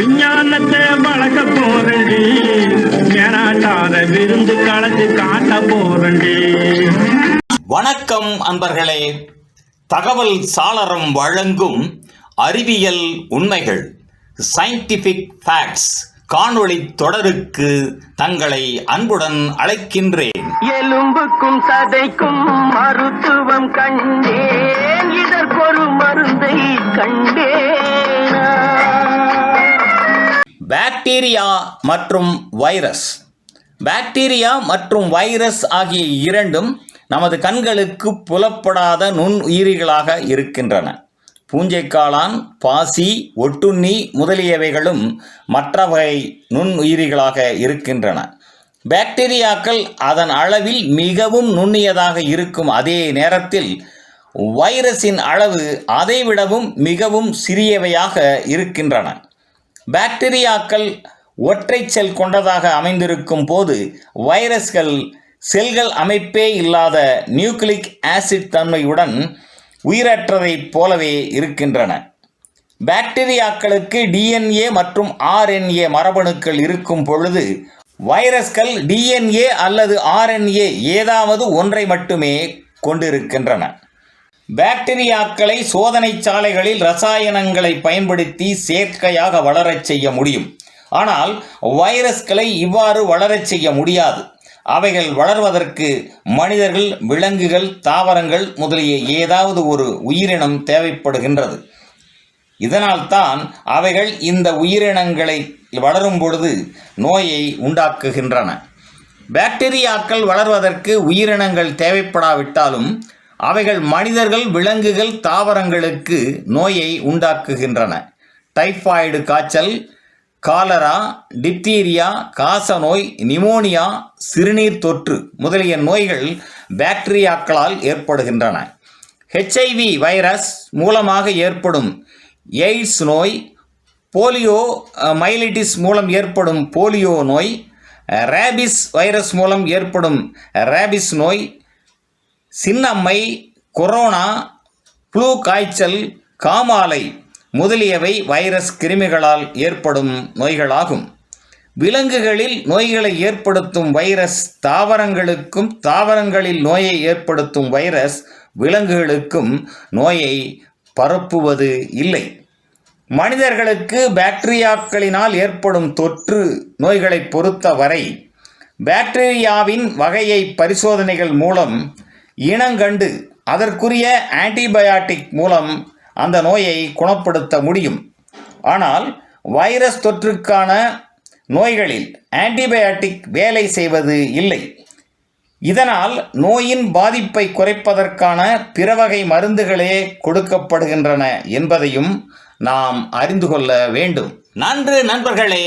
விஞ்ஞானத்தை வளர்க்க போறண்டி மேலாட்டாத விருந்து கலந்து காட்ட போறண்டி வணக்கம் அன்பர்களே. தகவல் சாளரம் வழங்கும் அறிவியல் உண்மைகள் சயின்டிஃபிக் ஃபேக்ட்ஸ் காணொளி தொடருக்கு தங்களை அன்புடன் அழைக்கின்றேன். எலும்புக்கும் சதைக்கும் மருத்துவம் கண்டேன். இதற்கொரு மருந்தை பாக்டீரியா மற்றும் வைரஸ் பாக்டீரியா மற்றும் வைரஸ் ஆகிய இரண்டும் நமது கண்களுக்கு புலப்படாத நுண்ணுயிரிகளாக இருக்கின்றன. பூஞ்சைக்காளான் பாசி ஒட்டுண்ணி முதலியவைகளும் மற்ற வகை நுண்ணுயிரிகளாக இருக்கின்றன. பாக்டீரியாக்கள் அதன் அளவில் மிகவும் நுண்ணியதாக இருக்கும் அதே நேரத்தில் வைரஸின் அளவு அதைவிடவும் மிகவும் சிறியவையாக இருக்கின்றன. பாக்டீரியாக்கள் ஒற்றை செல் கொண்டதாக அமைந்திருக்கும் போது வைரஸ்கள் செல்கள் அமைப்பே இல்லாத நியூக்ளிக் ஆசிட் தன்மையுடன் உயிரற்றதைப் போலவே இருக்கின்றன. பாக்டீரியாக்களுக்கு டிஎன்ஏ மற்றும் ஆர்என்ஏ மரபணுக்கள் இருக்கும் பொழுது வைரஸ்கள் டிஎன்ஏ அல்லது ஆர்என்ஏ ஏதாவது ஒன்றை மட்டுமே கொண்டிருக்கின்றன. பாக்டீரியாக்களை சோதனை சாலைகளில் ரசாயனங்களை பயன்படுத்தி செயற்கையாக வளரச் செய்ய முடியும். ஆனால் வைரஸ்களை இவ்வாறு வளரச் செய்ய முடியாது. அவைகள் வளர்வதற்கு மனிதர்கள் விலங்குகள் தாவரங்கள் முதலிய ஏதாவது ஒரு உயிரினம் தேவைப்படுகின்றது. இதனால்தான் அவைகள் இந்த உயிரினங்களை வளரும் பொழுது நோயை உண்டாக்குகின்றன. பாக்டீரியாக்கள் வளர்வதற்கு உயிரினங்கள் தேவைப்படாவிட்டாலும் அவைகள் மனிதர்கள் விலங்குகள் தாவரங்களுக்கு நோயை உண்டாக்குகின்றன. டைஃபாய்டு காய்ச்சல் காலரா டிப்தீரியா காசநோய் நிமோனியா சிறுநீர் தொற்று முதலிய நோய்கள் பாக்டீரியாக்களால் ஏற்படுகின்றன. ஹெச்ஐவி வைரஸ் மூலமாக ஏற்படும் எய்ட்ஸ் நோய் போலியோ மைலிட்டிஸ் மூலம் ஏற்படும் போலியோ நோய் ரேபிஸ் வைரஸ் மூலம் ஏற்படும் ரேபிஸ் நோய் சின்னம்மை கொரோனா ஃப்ளூ காய்ச்சல் காமாலை முதலியவை வைரஸ் கிருமிகளால் ஏற்படும் நோய்களாகும். விலங்குகளில் நோய்களை ஏற்படுத்தும் வைரஸ் தாவரங்களுக்கும் தாவரங்களில் நோயை ஏற்படுத்தும் வைரஸ் விலங்குகளுக்கும் நோயை பரப்புவது இல்லை. மனிதர்களுக்கு பாக்டீரியாக்களினால் ஏற்படும் தொற்று நோய்களை பொறுத்தவரை பாக்டீரியாவின் வகையை பரிசோதனைகள் மூலம் இனங்கண்டு அதற்குரிய ஆன்டிபயாட்டிக் மூலம் அந்த நோயை குணப்படுத்த முடியும். ஆனால் வைரஸ் தொற்றுக்கான நோய்களில் ஆன்டிபயாட்டிக் வேலை செய்வது இல்லை. இதனால் நோயின் பாதிப்பை குறைப்பதற்கான பிற வகை மருந்துகளே கொடுக்கப்படுகின்றன என்பதையும் நாம் அறிந்து கொள்ள வேண்டும். நன்று நண்பர்களே